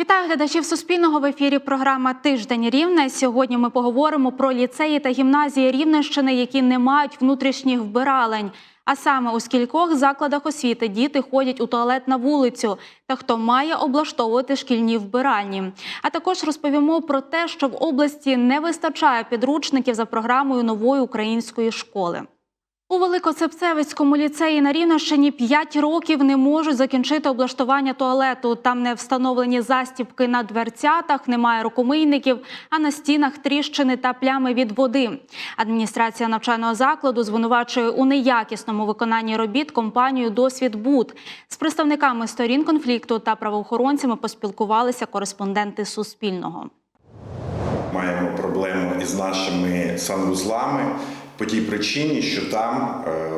Вітаю глядачів Суспільного в ефірі. Програма Тиждень Рівне. Сьогодні ми поговоримо про ліцеї та гімназії Рівненщини, які не мають внутрішніх вбиралень. А саме у скількох закладах освіти діти ходять у туалет на вулицю, та хто має облаштовувати шкільні вбиральні. А також розповімо про те, що в області не вистачає підручників за програмою нової української школи. У Великоцепцевицькому ліцеї на Рівненщині 5 років не можуть закінчити облаштування туалету. Там не встановлені застібки на дверцятах, немає рукомийників, а на стінах тріщини та плями від води. Адміністрація навчального закладу звинувачує у неякісному виконанні робіт компанію Досвід Буд. З представниками сторін конфлікту та правоохоронцями поспілкувалися кореспонденти Суспільного. Маємо проблему із нашими санвузлами по тій причині, що там е,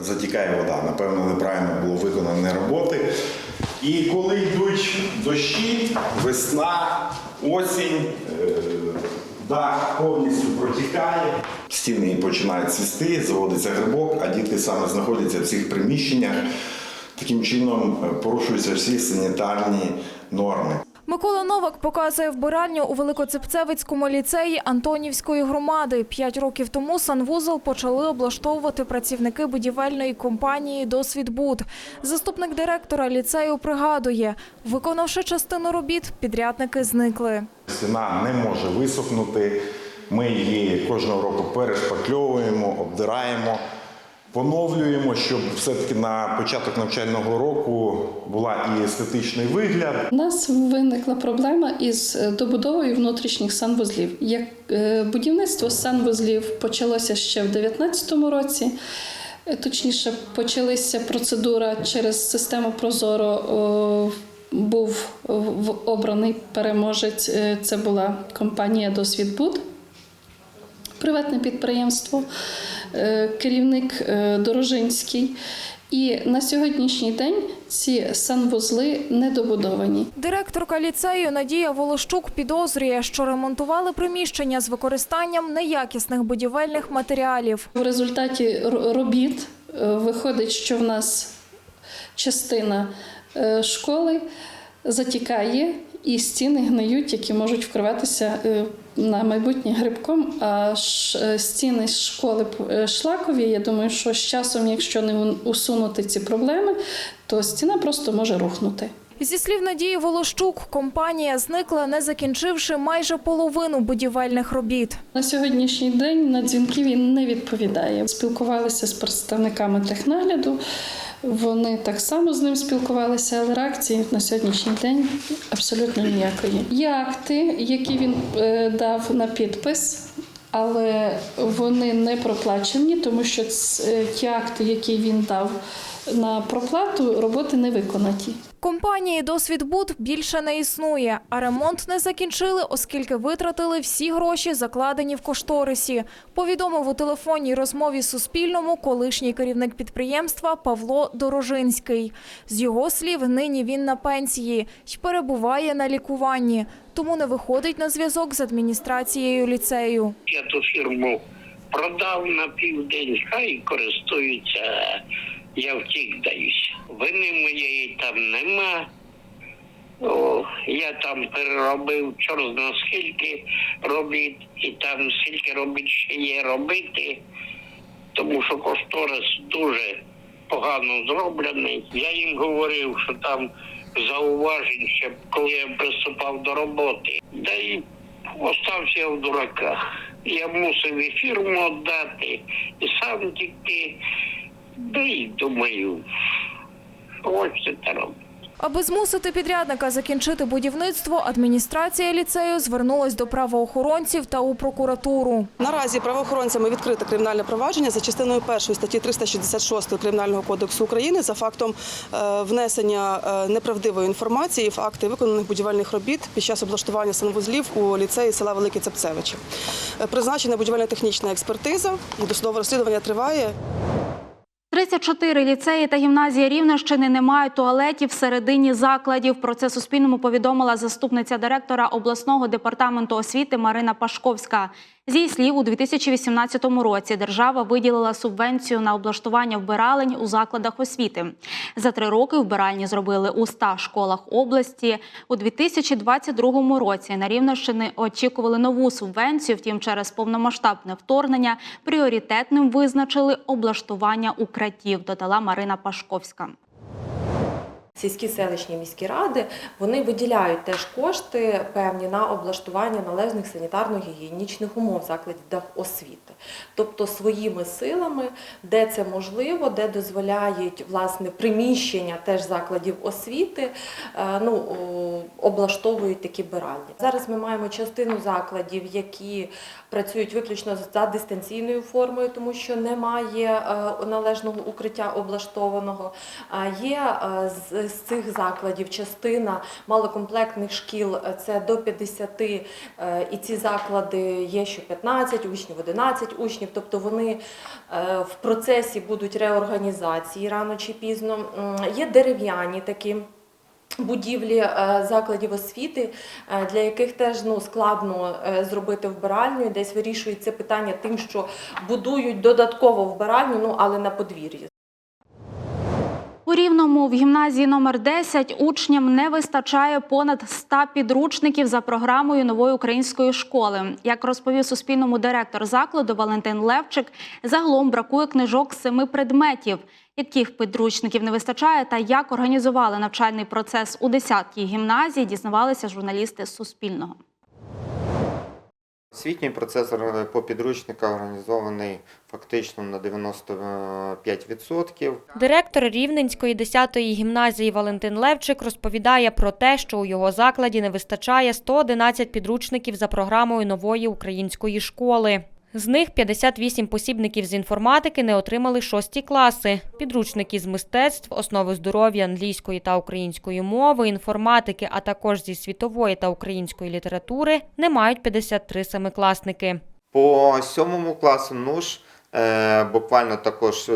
затікає вода. Напевно, неправильно було виконані роботи. І коли йдуть дощі, весна, осінь, е, дах повністю протікає, стіни починають цвісти, заводиться грибок, а діти саме знаходяться в цих приміщеннях. Таким чином е, порушуються всі санітарні норми. Микола Новак показує вбиральню у Великоцепцевицькому ліцеї Антонівської громади. П'ять років тому санвузол почали облаштовувати працівники будівельної компанії «Досвідбуд». Заступник директора ліцею пригадує, виконавши частину робіт, підрядники зникли. Стіна не може висохнути. Ми її кожного року перешпакльовуємо, обдираємо, поновлюємо, щоб все-таки на початок навчального року була і естетичний вигляд. У нас виникла проблема із е, добудовою внутрішніх санвузлів. Як е, будівництво санвузлів почалося ще в 2019 році. Е, Точніше, почалася процедура через систему Прозоро. Був обраний переможець. Це була компанія Досвідбуд, приватне підприємство, е, керівник е, Дорожинський. І на сьогоднішній день ці санвузли недобудовані. Директорка ліцею Надія Волощук підозрює, що ремонтували приміщення з використанням неякісних будівельних матеріалів. В результаті робіт е, виходить, що в нас частина школи затікає і стіни гниють, які можуть вкриватися е, на майбутнє грибком. А е, стіни школи е, шлакові. Я думаю, що з часом, якщо не усунути ці проблеми, то стіна просто може рухнути. Зі слів Надії Волощук, компанія зникла, не закінчивши майже половину будівельних робіт. На сьогоднішній день на дзвінки він не відповідає. Спілкувалися з представниками технагляду. Вони так само з ним спілкувалися, але реакції на сьогоднішній день абсолютно ніякої. Є акти, які він е, дав на підпис, але вони не проплачені, тому що е, ті акти, які він дав на проплату, роботи не виконані. Компанії «Досвідбуд» більше не існує, а ремонт не закінчили, оскільки витратили всі гроші, закладені в кошторисі. Повідомив у телефонній розмові Суспільному колишній керівник підприємства Павло Дорожинський. З його слів, нині він на пенсії й перебуває на лікуванні, тому не виходить на зв'язок з адміністрацією ліцею. Я ту фірму продав на південь, хай користуються, я втік даюсь. Вини моєї там нема. О, я там переробив чорт на скільки робіт, і там скільки робіт ще є робити, тому що кошторис дуже погано зроблений. Я їм говорив, що там зауважень ще коли я приступав до роботи. Да і остався в дураках. Я мусив і фірму віддати, і сам тільки. Да і думаю, ось це робити. Аби змусити підрядника закінчити будівництво, адміністрація ліцею звернулась до правоохоронців та у прокуратуру. Наразі правоохоронцями відкрите кримінальне провадження за частиною першої статті 366 Кримінального кодексу України за фактом е, внесення е, неправдивої інформації в акти виконаних будівельних робіт під час облаштування санвузлів у ліцеї села Великі Цепцевичі. Е, Призначена будівельно-технічна експертиза досудове розслідування триває. 34 ліцеї та гімназії Рівненщини не мають туалетів всередині закладів. Про це Суспільному повідомила заступниця директора обласного департаменту освіти Марина Пашковська. З її слів, у 2018 році держава виділила субвенцію на облаштування вбиралень у закладах освіти. За три роки вбиральні зробили у 100 школах області. У 2022 році на Рівненщині очікували нову субвенцію. Втім, через повномасштабне вторгнення пріоритетним визначили облаштування укриттів, додала Марина Пашковська. Сільські селищні міські ради вони виділяють теж кошти певні на облаштування належних санітарно-гігієнічних умов в закладах освіти, тобто своїми силами, де це можливо, де дозволяють власне приміщення теж закладів освіти, е, ну облаштовують такі биральні. Зараз ми маємо частину закладів, які працюють виключно за дистанційною формою, тому що немає е, належного укриття облаштованого. Є е, з, з цих закладів частина малокомплектних шкіл, е, це до 50, е, і ці заклади є що 15 учнів, 11 учнів, тобто вони е, в процесі будуть реорганізації рано чи пізно. Є дерев'яні такі. Будівлі закладів освіти, для яких теж ну складно зробити вбиральню, десь вирішують це питання тим, що будують додатково вбиральню, ну але на подвір'ї. У Рівному в гімназії номер 10 учням не вистачає понад 100 підручників за програмою нової української школи. Як розповів Суспільному директор закладу Валентин Левчик, загалом бракує книжок семи предметів. Яких підручників не вистачає та як організували навчальний процес у 10-й гімназії, дізнавалися журналісти Суспільного. Освітній процес по підручниках організований фактично на 95%. Директор Рівненської 10-ї гімназії Валентин Левчик розповідає про те, що у його закладі не вистачає 111 підручників за програмою нової української школи. З них 58 посібників з інформатики не отримали шості класи. Підручники з мистецтв, основи здоров'я, англійської та української мови, інформатики, а також зі світової та української літератури не мають 53 семикласники. По сьомому класу НУШ е, буквально також е,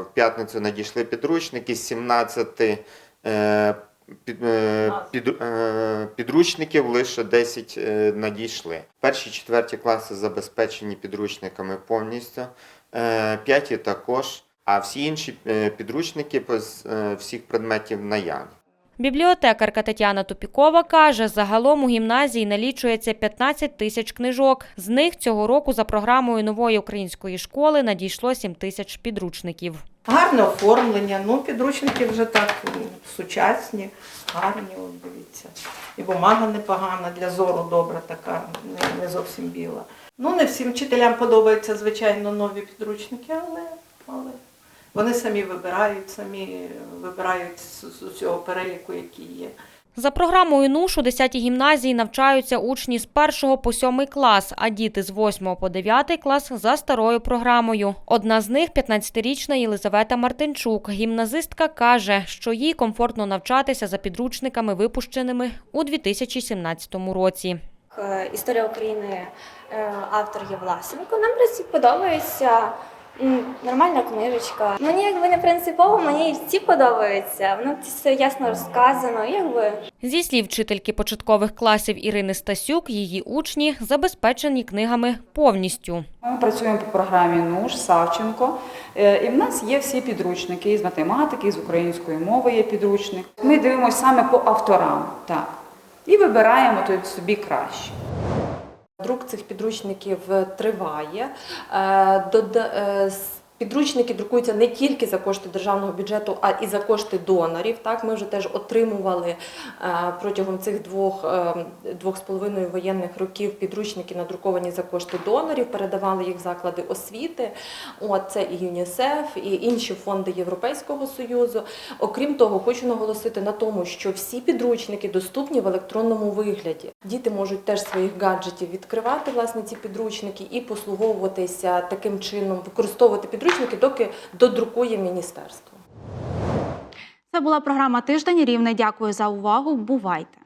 в п'ятницю надійшли підручники, з 17 е, під, е, під, е, підручників лише 10 е, надійшли. Перші четверті класи забезпечені підручниками повністю, п'яті також, а всі інші підручники з всіх предметів наявні. Бібліотекарка Тетяна Тупікова каже, загалом у гімназії налічується 15 тисяч книжок. З них цього року за програмою нової української школи надійшло 7 тисяч підручників. Гарне оформлення, ну підручники вже так сучасні, гарні, от дивіться. І бумага непогана, для зору добра така, не, зовсім біла. Ну, не всім вчителям подобаються, звичайно, нові підручники, але, але вони самі вибирають, самі вибирають з, з цього переліку, який є. За програмою НУШ у 10-й гімназії навчаються учні з 1 по 7 клас, а діти з 8 по 9 клас за старою програмою. Одна з них – 15-річна Єлизавета Мартинчук. Гімназистка каже, що їй комфортно навчатися за підручниками, випущеними у 2017 році. Е, Історія України е, автор є Власенко. Нам подобається. Нормальна книжечка. Мені якби не принципово, мені всі подобаються. Воно все ясно розказано. Якби Зі слів вчительки початкових класів Ірини Стасюк, її учні забезпечені книгами повністю. Ми працюємо по програмі НУШ Савченко, Е, і в нас є всі підручники і з математики, і з української мови є підручник. Ми дивимося саме по авторам, так, і вибираємо той собі краще. Друк цих підручників е, триває. Підручники друкуються не тільки за кошти державного бюджету, а і за кошти донорів. Так, ми вже теж отримували е, протягом цих двох, е, двох з половиною воєнних років підручники надруковані за кошти донорів, передавали їх в заклади освіти. От це і ЮНІСЕФ, і інші фонди Європейського союзу. Окрім того, хочу наголосити на тому, що всі підручники доступні в електронному вигляді. Діти можуть теж своїх гаджетів відкривати власне ці підручники і послуговуватися таким чином, використовувати підручники, доки додрукує міністерство. Це була програма Тиждень Рівне. Дякую за увагу. Бувайте.